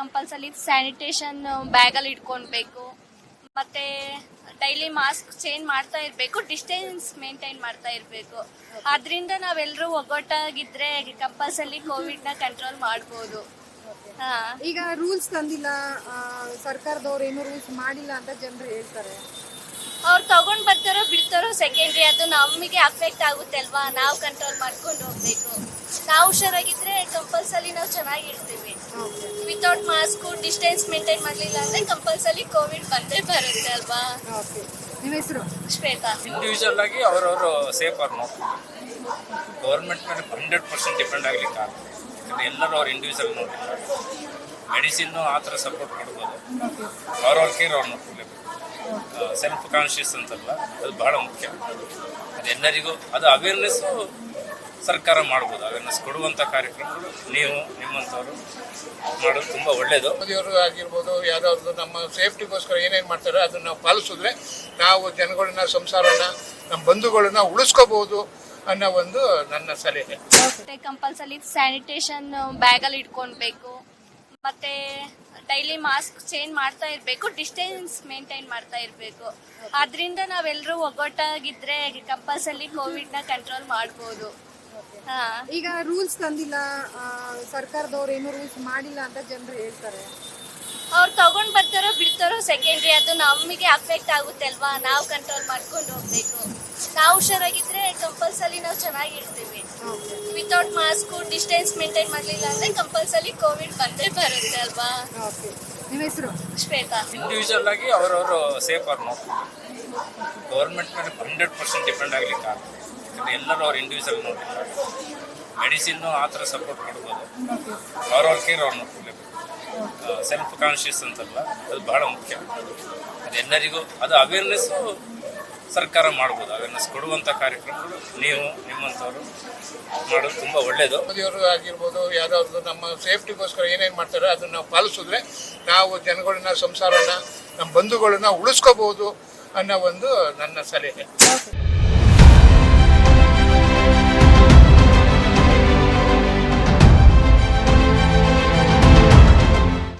Compulsory sanitation ಬ್ಯಾಗಲ್ಲಿ ಇಟ್ಕೊಳ್ಬೇಕು. ಮತ್ತೆ ಡೈಲಿ ಮಾಸ್ಕ್ ಚೇಂಜ್ ಮಾಡ್ತಾ ಇರಬೇಕು, ಡಿಸ್ಟೆನ್ಸ್ ಮೇಂಟೈನ್ ಮಾಡ್ತಾ ಇರಬೇಕು. ಅದರಿಂದ ನಾವೆಲ್ಲರೂ ಒಗ್ಗಟ್ಟಾಗಿದ್ರೆ ಕಂಪಲ್ಸರಿ ಕೋವಿಡ್ನ ಕಂಟ್ರೋಲ್ ಮಾಡ್ಬೋದು. ಈಗ ರೂಲ್ಸ್ ತಂದಿಲ್ಲ ಸರ್ಕಾರದವ್ರು ಏನು ರೂಲ್ಸ್ ಮಾಡಿಲ್ಲ ಅಂತ ಜನರು ಹೇಳ್ತಾರೆ. ಅವ್ರು ತಗೊಂಡ್ ಬರ್ತಾರೋ ಬಿಡ್ತಾರೋ ಸೆಕೆಂಡ್ರಿ ಅದು ನಮಗೆ ಅಫೆಕ್ಟ್ ಆಗುತ್ತೆ ಅಲ್ವಾ? ನಾವು ಕಂಟ್ರೋಲ್ ಮಾಡ್ಕೊಂಡು ಹೋಗ್ಬೇಕು. ನಾವು ಹುಷಾರಾಗಿದ್ರೆ ಕಂಪಲ್ಸರಿ ನಾವು ಚೆನ್ನಾಗಿರ್ತೀವಿ. ವಿತೌಟ್ ಮಾಸ್ಕ್ ಡಿಸ್ಟೆನ್ಸ್ ಮೇಂಟೈನ್ ಮಾಡಲಿಲ್ಲ ಅಂದ್ರೆ ಕಂಪಲ್ಸರಿ ಕೋವಿಡ್ ಬಂದೇ ಬರುತ್ತೆ ಅಲ್ವಾ? ನಿಮ್ಮ ಹೆಸರು? ಶ್ವೇತಾ. ಇಂಡಿವಿಜುವಲ್ ಆಗಿ ಅವರವರು ಸೇಫ್ ಆಗಿ ನೋಡ್ತಾರೆ ಗೌರ್ಮೆಂಟ್ ಮೇಲೆ ಹಂಡ್ರೆಡ್ ಪರ್ಸೆಂಟ್ ಡಿಪೆಂಡ್ ಆಗ್ಲಿಕ್ಕೆ ಆಗಲ್ಲ. ಯಾಕಂದ್ರೆ ಎಲ್ಲರೂ ಅವ್ರು ಇಂಡಿವಿಜುವಲ್ ನೋಡಿ ಮೆಡಿಸಿನ್ ಆ ಥರ ಸಪೋರ್ಟ್ ಮಾಡ್ಬೋದು ಅವ್ರವ್ರ ಕೇರ್ ಅವ್ರು ಸೆಲ್ಫ್ ಕಾನ್ಷಿಯಸ್ ಅಂತಲ್ಲ ಅದು ಬಹಳ ಮುಖ್ಯ. ಅದು ಎಲ್ಲರಿಗೂ ಅದು ಅವೇರ್ನೆಸ್ಸು ಸರ್ಕಾರ ಮಾಡ್ಬೋದು. ಅವೇರ್ನೆಸ್ ಕೊಡುವಂಥ ಕಾರ್ಯಕ್ರಮಗಳು ನೀವು ನಿಮ್ಮಂಥವ್ರು ಮಾಡೋದು ತುಂಬ ಒಳ್ಳೆಯದು ಮೋದಿಯವರು ಆಗಿರ್ಬೋದು ಯಾರಾದ್ರು ನಮ್ಮ ಸೇಫ್ಟಿಗೋಸ್ಕರ ಏನೇನು ಮಾಡ್ತಾರೆ ಅದನ್ನು ನಾವು ಪಾಲಿಸಿದ್ರೆ ನಾವು ಜನಗಳನ್ನ ಸಂಸಾರನ ನಮ್ಮ ಬಂಧುಗಳನ್ನ ಉಳಿಸ್ಕೋಬಹುದು ಅನ್ನೋ ಒಂದು ನನ್ನ ಸಲಹೆ. ಕಂಪಲ್ಸರಿ ಸ್ಯಾನಿಟೇಷನ್ ಬ್ಯಾಗಲ್ಲಿ ಇಟ್ಕೊಳ್ಬೇಕು. ಮತ್ತೆ ಡೈಲಿ ಮಾಸ್ಕ್ ಚೇಂಜ್ ಮಾಡ್ತಾ ಇರಬೇಕು ಡಿಸ್ಟೆನ್ಸ್ ಮೇಂಟೈನ್ ಮಾಡ್ತಾ ಇರಬೇಕು. ಅದರಿಂದ ನಾವೆಲ್ಲರೂ ಒಗ್ಗಟ್ಟಾಗಿದ್ರೆ ಕೋವಿಡ್ ಕೋವಿಡ್ನ ಕಂಟ್ರೋಲ್ ಮಾಡ್ಬೋದು. ಹಾ. ಈಗ ರೂಲ್ಸ್ ತಂದಿಲ್ಲ ಸರ್ಕಾರದವ್ರು ಏನು ರೂಲ್ಸ್ ಮಾಡಿಲ್ಲ ಅಂತ ಜನರು ಹೇಳ್ತಾರೆ. ಅವ್ರು ತಗೊಂಡ್ ಬರ್ತಾರೋ ಬಿಡ್ತಾರೋ ಸೆಕೆಂಡ್ರಿ ಅದು ನಮಗೆ ಅಫೆಕ್ಟ್ ಆಗುತ್ತೆ ಅಲ್ವಾ? ನಾವು ಕಂಟ್ರೋಲ್ ಮಾಡ್ಕೊಂಡು ಹೋಗ್ಬೇಕು. ನಾವು ಹುಷಾರಾಗಿದ್ರೆ ಕಂಪಲ್ಸರಿ ನಾವು ಚೆನ್ನಾಗಿರ್ತೀವಿ. ವಿತೌಟ್ ಮಾಸ್ಕ್ ಡಿಸ್ಟೆನ್ಸ್ ಮೇಂಟೈನ್ ಮಾಡಲಿಲ್ಲ ಅಂದ್ರೆ ಕಂಪಲ್ಸರಿ ಕೋವಿಡ್ ಬಂದೇ ಬರುತ್ತೆ ಅಲ್ವಾ? ನಿಮ್ಮ ಹೆಸರು? ಶ್ವೇತಾ. ಇಂಡಿವಿಜುವಲ್ ಆಗಿ ಅವರವರು ಸೇಫ್ ಆಗಿ ನೋಡ್ಕೊಂಡು ಗೌರ್ಮೆಂಟ್ ಮೇಲೆ ಹಂಡ್ರೆಡ್ ಪರ್ಸೆಂಟ್ ಡಿಪೆಂಡ್ ಆಗ್ಲಿಕ್ಕೆ ಯಾಕಂದ್ರೆ ಎಲ್ಲರೂ ಅವ್ರು ಇಂಡಿವಿಜುವಲ್ ನೋಡಿರ್ತಾರೆ ಮೆಡಿಸಿನ್ನು ಆ ಥರ ಸಪೋರ್ಟ್ ಮಾಡ್ಬೋದು ಅವ್ರವ್ರ ಕೇರ್ ಅವ್ರು ನೋಡ್ಕೊಳ್ಬೇಕು. ಸೆಲ್ಫ್ ಕಾನ್ಷಿಯಸ್ ಅಂತಲ್ಲ, ಅದು ಬಹಳ ಮುಖ್ಯ. ಅದು ಎಲ್ಲರಿಗೂ, ಅದು ಅವೇರ್ನೆಸ್ಸು ಸರ್ಕಾರ ಮಾಡ್ಬೋದು. ಅವೇರ್ನೆಸ್ ಕೊಡುವಂಥ ಕಾರ್ಯಕ್ರಮಗಳು ನೀವು, ನಿಮ್ಮಂಥವ್ರು ಮಾಡೋದು ತುಂಬ ಒಳ್ಳೆಯದು ಮೋದಿಯವರು ಆಗಿರ್ಬೋದು, ಯಾರಾದ್ರು ನಮ್ಮ ಸೇಫ್ಟಿಗೋಸ್ಕರ ಏನೇನು ಮಾಡ್ತಾರೆ, ಅದನ್ನ ನಾವು ಪಾಲಿಸಿದ್ರೆ ನಾವು ಜನಗಳನ್ನ ಸಂಸಾರನ ನಮ್ಮ ಬಂಧುಗಳನ್ನ ಉಳಿಸ್ಕೋಬೋದು ಅನ್ನೋ ಒಂದು ನನ್ನ ಸಲಹೆ.